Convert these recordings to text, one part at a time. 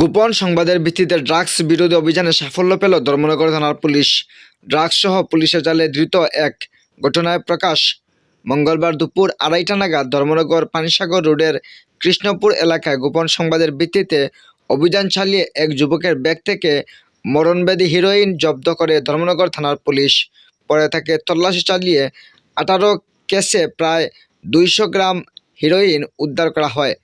গোপন সংবাদের ভিত্তিতে ড্রাগস বিরোধী অভিযানে সাফল্য পেল ধর্মনগর থানার পুলিশ। ড্রাগস সহ পুলিশের জালে ধৃত এক ঘটনায় প্রকাশ। মঙ্গলবার দুপুর আড়াইটা নাগাদ ধর্মনগর পানিসাগর রোডের কৃষ্ণপুর এলাকায় গোপন সংবাদের ভিত্তিতে অভিযান চালিয়ে এক যুবকের ব্যাগ থেকে মরণব্যাধি হিরোইন জব্দ করে ধর্মনগর থানার পুলিশ। পরে তাকে তল্লাশি চালিয়ে আঠারো কেসে প্রায় দুইশো গ্রাম হিরোইন উদ্ধার করা হয়।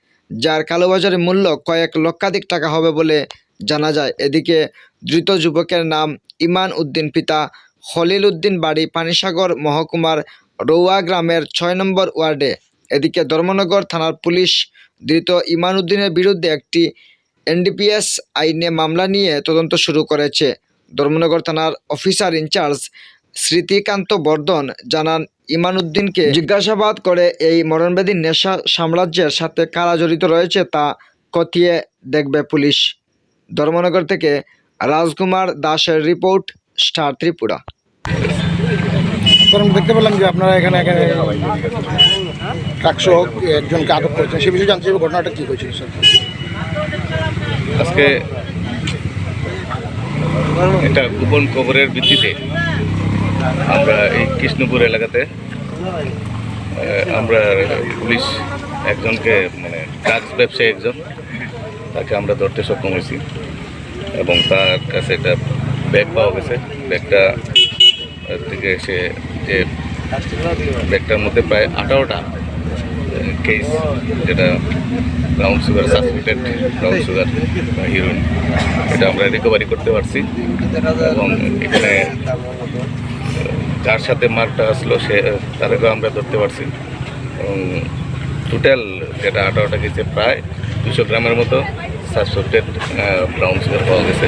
যার কালোবাজারে মূল্য কয়েক লক্ষাধিক টাকা হবে বলে জানা যায়। এদিকে ধৃত যুবকের নাম ইমান উদ্দিন পিতা খলিল উদ্দিন বাড়ি পানিসাগর মহকুমার রৌয়া গ্রামের ছয় নম্বর ওয়ার্ডে। এদিকে ধর্মনগর থানার পুলিশ ধৃত ইমান উদ্দিনের বিরুদ্ধে একটি এনডিপিএস আইনে মামলা নিয়ে তদন্ত শুরু করেছে। ধর্মনগর থানার অফিসার ইনচার্জ স্মৃতিকান্ত বর্ধন জানান ইমান উদ্দিনকে জিজ্ঞাসাবাদ করে এই মরণব্যাধি নেশা সাম্রাজ্যের সাথে কারা জড়িত রয়েছে তা খতিয়ে দেখবে পুলিশ। ধর্মনগর থেকে রাজকুমার দাসের রিপোর্ট স্টার ত্রিপুরা। দেখতে পেলাম যে আপনারা এখানে এখানে ট্রাকসহ একজনকে আটক করেছেন। সে বিষয়ে জানতে চাইব ঘটনাটা কী হয়েছিল স্যার? আজকে একটা গোপন খবরের ভিত্তিতে আমরা এই কৃষ্ণপুর এলাকাতে আমরা পুলিশ একজনকে মানে ড্রাগস ব্যবসায়ী একজন, তাকে আমরা ধরতে সক্ষম হয়েছি। এবং তার কাছে একটা ব্যাগ পাওয়া গেছে। ব্যাগটা থেকে সে, যে ব্যাগটার মধ্যে প্রায় আঠারোটা কেস যেটা brown sugar suspected brown sugar বা হিরোইন এটা আমরা রিকভারি করতে পারছি। এবং এখানে যার সাথে মার্কটা আসলো, সে তাদেরকেও আমরা ধরতে পারছি এবং টোটাল যেটা আঠারোটা গেছে, প্রায় দুশো গ্রামের মতো সাসপেক্টেড ব্রাউন সুগার পাওয়া গেছে।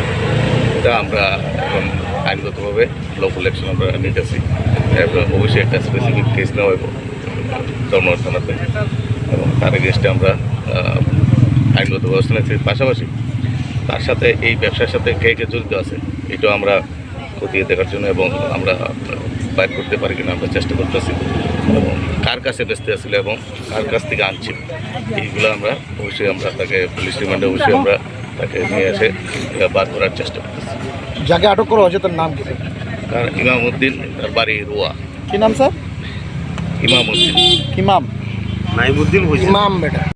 এটা আমরা এখন আইনগতভাবে লফুল অ্যাকশন আমরা নিতেছি এরপর অবশ্যই একটা স্পেসিফিক কেস নেওয়া হইব ধর্মনগর থানাতে। এবং তার এগেস্টে আমরা আইনগত ব্যবস্থা নিচ্ছি পাশাপাশি তার সাথে এই ব্যবসার সাথে কে কে জড়িত আছে, এটাও আমরা খতিয়ে দেখার জন্য এবং আমরা বাইর করতে পারি কিনা আমরা চেষ্টা করতেছি। এবং কার কাছে বেচতে আসছিল এবং কার কাছ থেকে আনছি এইগুলো আমরা অবশ্যই আমরা তাকে পুলিশ রিমান্ডে অবশ্যই আমরা তাকে নিয়ে এসে বার করার চেষ্টা করতেছি। যাকে আটক করা হয়েছে তার নাম কি? স্যার? তার ইমামউদ্দিন তার বাড়ি রোয়া। কি নাম স্যার? ইমামউদ্দিন। ইমাম। ইমাম বেটা।